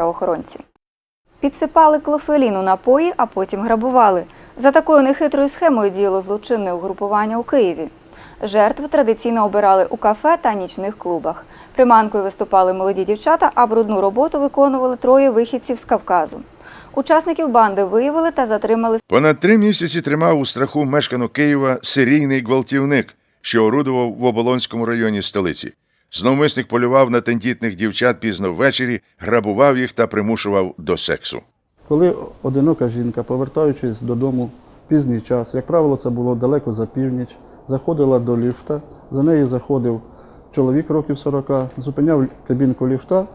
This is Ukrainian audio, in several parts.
правоохоронці. Підсипали клофелін у напої, а потім грабували. За такою нехитрою схемою діяло злочинне угрупування у Києві. Жертв традиційно обирали у кафе та нічних клубах. Приманкою виступали молоді дівчата, а брудну роботу виконували троє вихідців з Кавказу. Учасників банди виявили та затримали Понад три місяці тримав у страху мешкану Києва серійний гвалтівник, що орудував в Оболонському районі столиці. Зловмисник полював на тендітних дівчат пізно ввечері, грабував їх та примушував до сексу. Коли одинока жінка, повертаючись додому пізній час, як правило, це було далеко за північ, заходила до ліфта, за нею заходив чоловік років 40, зупиняв кабінку ліфта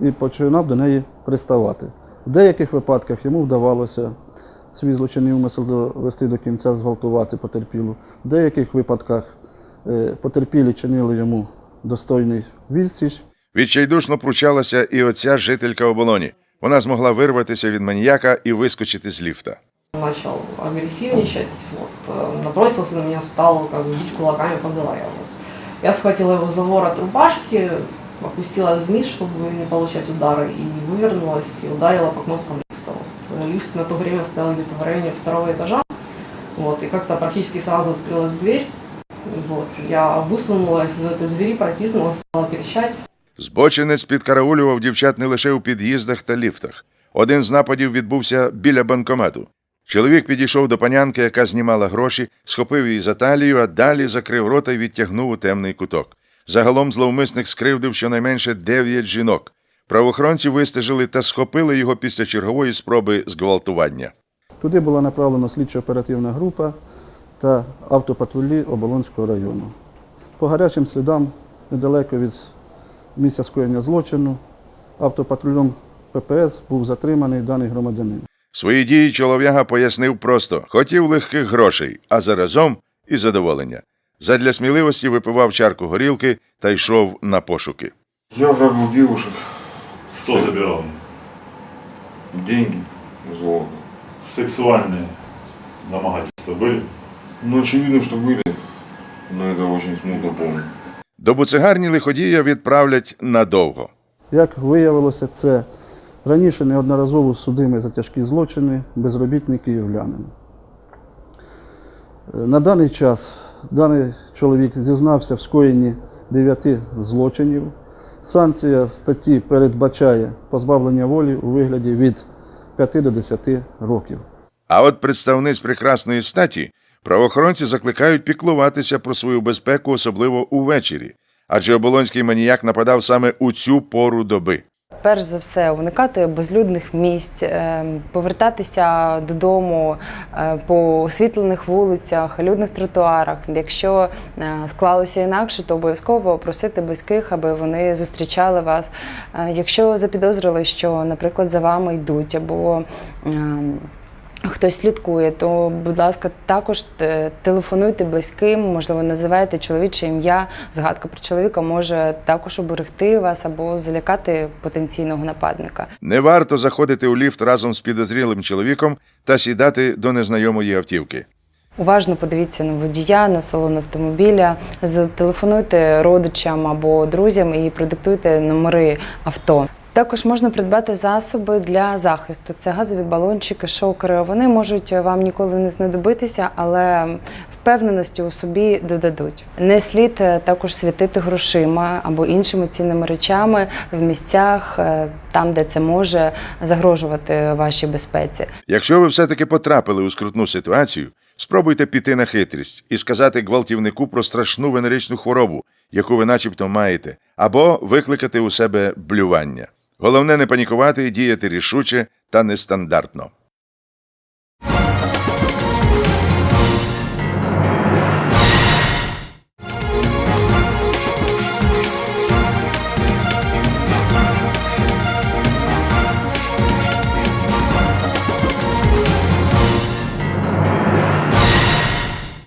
і починав до неї приставати. В деяких випадках йому вдавалося свій злочинний умисел довести до кінця, зґвалтувати потерпілу. В деяких випадках е, потерпілі чинили йому достойний відсіч, Відчайдушно пручалася і оця жителька оболоні. Вона змогла вирватися від маніяка і вискочити з ліфта. начал агрессивничать, вот, э, набросился на меня, стал как бы бить кулаками по голове. Вот. Я схватила его за ворот рубашки, опустилась вниз, чтобы не получать удары, и вывернулась и ударила по кнопкам лифта. Вот. Э, Лифт на то время стоял где-то в районе второго этажа, вот, и как-то практически сразу открылась дверь. Вот. Я высунулась из этой двери, протиснулась, стала кричать. Збочинець підкараулював дівчат не лише у під'їздах та ліфтах. Один з нападів відбувся біля банкомату. Чоловік підійшов до панянки, яка знімала гроші, схопив її за талію, а далі закрив рота і відтягнув у темний куток. Загалом зловмисник скривдив щонайменше дев'ять жінок. Правоохоронці вистежили та схопили його після чергової спроби зґвалтування. Туди була направлена слідчо-оперативна група та автопатрулі Оболонського району. По гарячим слідам, недалеко від місця скоєння злочину, автопатрулем ППС був затриманий даний громадянин. Свої дії чолов'яга пояснив просто: хотів легких грошей, а заразом і задоволення. Задля сміливості випивав чарку горілки та йшов на пошуки. Я грабил девушек, Кто забирал? деньги, золото. Сексуальные домогательства были? Ну, очевидно, что были, но это очень смутно помню. До буцегарні лиходія відправлять надовго. Як виявилося, це раніше неодноразово судимий за тяжкі злочини безробітний київлянин. Е, На даний час даний чоловік зізнався в скоєнні дев'яти злочинів. Санкція статті передбачає позбавлення волі у вигляді від 5 до 10 років. А от представниць прекрасної статі правоохоронці закликають піклуватися про свою безпеку, особливо увечері, адже оболонський маніяк нападав саме у цю пору доби. Перш за все, уникати безлюдних місць, е, повертатися додому е, по освітлених вулицях, людних тротуарах. Якщо е, склалося інакше, то обов'язково просити близьких, аби вони зустрічали вас. Якщо запідозрили, що, наприклад, за вами йдуть або ем, Хтось слідкує, то, будь ласка, також е, телефонуйте близьким, можливо, називайте чоловіче ім'я. Згадка про чоловіка може також оберегти вас або залякати потенційного нападника. Не варто заходити у ліфт разом з підозрілим чоловіком та сідати до незнайомої автівки. Уважно подивіться на водія, на салон автомобіля, зателефонуйте родичам або друзям і продиктуйте номери авто. Також можна придбати засоби для захисту. Це газові балончики, шокери. Вони можуть вам ніколи не знадобитися, але впевненості у собі додадуть. Не слід е, також світити грошима або іншими цінними речами в місцях, е, там, де це може загрожувати вашій безпеці. Якщо ви все-таки потрапили у скрутну ситуацію, спробуйте піти на хитрість і сказати гвалтівнику про страшну венеричну хворобу, яку ви начебто маєте, або викликати у себе блювання. Головне не панікувати діяти рішуче та нестандартно.